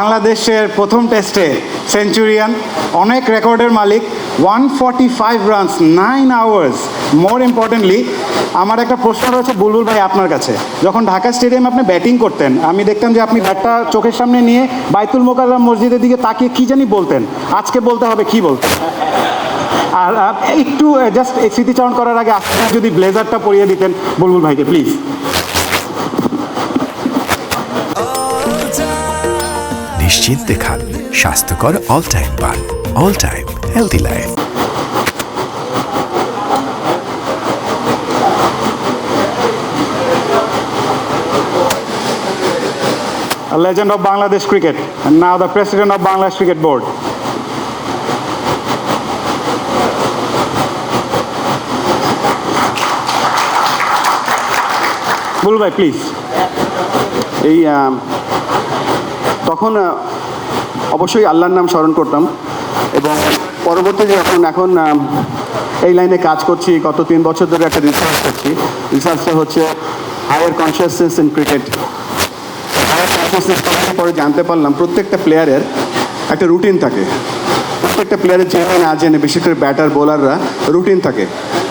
বাংলাদেশের প্রথম টেস্টে সেঞ্চুরিয়ান, অনেক রেকর্ডের মালিক one forty five runs nine hours more importantly আমার একটা প্রশ্ন রয়েছে বুলবুল ভাই আপনার কাছে। যখন ঢাকা স্টেডিয়ামে আপনি ব্যাটিং করতেন, আমি দেখতাম যে আপনি ব্যাটটা চোখের সামনে নিয়ে বাইতুল মোকাররম মসজিদের দিকে তাকিয়ে কী জানি বলতেন। আজকে বলতে হবে কি বলতেন আর একটু জাস্ট স্মৃতিচারণ করার আগে আপনি যদি ব্লেজারটা পরিয়ে দিতেন বুলবুল ভাইকে প্লিজ নিশ্চিন্তে খান স্বাস্থ্যকর অল টাইম পান all time healthy life legend of Bangladesh cricket, and now the president of Bangladesh Cricket Board. ভাই প্লিজ এই তখন অবশ্যই আল্লাহর নাম স্মরণ করতাম। এবং পরবর্তীতে যখন এখন এই লাইনে কাজ করছি, গত তিন বছর ধরে একটা রিসার্চ করছি। রিসার্চটা হচ্ছে higher consciousness in cricket higher consciousness করার পরে জানতে পারলাম, প্রত্যেকটা প্লেয়ারের একটা রুটিন থাকে। প্রত্যেকটা প্লেয়ারের জেনে না জেনে বিশেষ করে ব্যাটার বোলাররা রুটিন থাকে।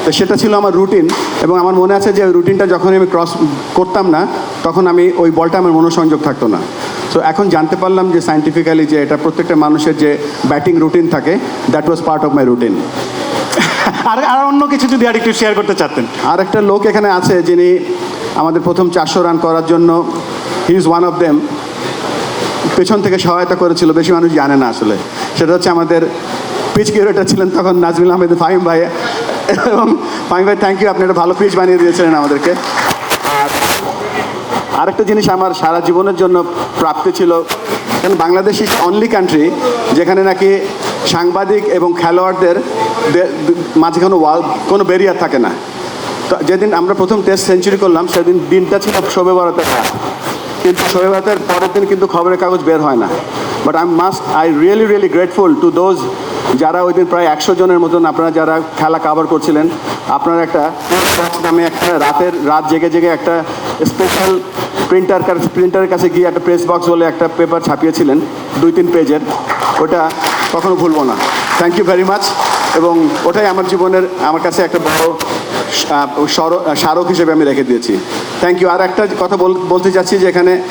তো সেটা ছিল আমার রুটিন এবং আমার মনে আছে যে রুটিনটা যখন আমি ক্রস করতাম না তখন আমি ওই বলটা আমার মনোসংযোগ থাকতো না। সো এখন জানতে পারলাম যে সাইন্টিফিক্যালি যে এটা প্রত্যেকটা মানুষের যে ব্যাটিং রুটিন থাকে that was part of my routine আর আর অন্য কিছু যদি আর একটু শেয়ার করতে চাচ্ছেন আর একটা লোক এখানে আছে যিনি আমাদের প্রথম চারশো রান করার জন্য he is one of them পেছন থেকে সহায়তা করেছিল বেশি মানুষ জানে না আসলে। সেটা হচ্ছে আমাদের পিচ কিউরেটার ছিলেন তখন নাজমুল আহমেদ ফাহিম ভাই। এবং ফাহিম ভাই থ্যাংক ইউ আপনি একটা ভালো পিচ বানিয়ে দিয়েছিলেন আমাদেরকে। আরেকটা জিনিস আমার সারা জীবনের জন্য প্রাপ্তি ছিল, কারণ বাংলাদেশ ইজ অনলি কান্ট্রি যেখানে নাকি সাংবাদিক এবং খেলোয়াড়দের দে- মাঝে কোনো ওয়াল কোনো ব্যারিয়ার থাকে না। তো যেদিন আমরা প্রথম টেস্ট সেঞ্চুরি করলাম, সেদিন দিনটা ছিল শোবে বরাতের রাত কিন্তু শোবে বরাতের পরের দিন কিন্তু খবরের কাগজ বের হয় না। But I must I really really grateful to those যারা ওই দিন প্রায় একশো জনের মতন আপনারা যারা খেলা কাভার করছিলেন, আপনারা একটা নামে একটা রাতের রাত জেগে জেগে একটা স্পেশাল প্রিন্টার প্রিন্টারের কাছে গিয়ে একটা প্রেস বক্স বলে একটা পেপার ছাপিয়েছিলেন, দুই তিন পেজের ওটা কখনো ভুলবো না। থ্যাংক ইউ ভেরি মাচ এবং ওটাই আমার জীবনের, আমার কাছে একটা বড় স্মারক হিসেবে আমি রেখে দিয়েছি। থ্যাংক ইউ আর একটা কথা বল- বলতে চাচ্ছি যে এখানে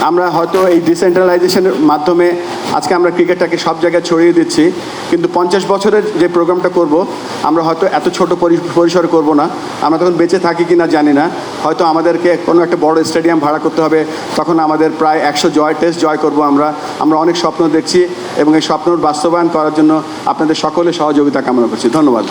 আমরা হয়তো এই ডিসেন্ট্রালাইজেশনের মাধ্যমে আজকে আমরা ক্রিকেটটাকে সব জায়গায় ছড়িয়ে দিচ্ছি, কিন্তু পঞ্চাশ বছরের যে প্রোগ্রামটা করব, আমরা হয়তো এত ছোট পরি- পরিসরে করব না। আমরা তখন বেঁচে থাকি কি না জানি না। হয়তো আমাদেরকে কোনো একটা বড় স্টেডিয়াম ভাড়া করতে হবে, তখন আমাদের প্রায় একশো জয় টেস্ট জয় করব আমরা। আমরা অনেক স্বপ্ন দেখছি এবং এই স্বপ্ন বাস্তবায়ন করার জন্য আপনাদের সকলে সহযোগিতা কামনা করছি। ধন্যবাদ।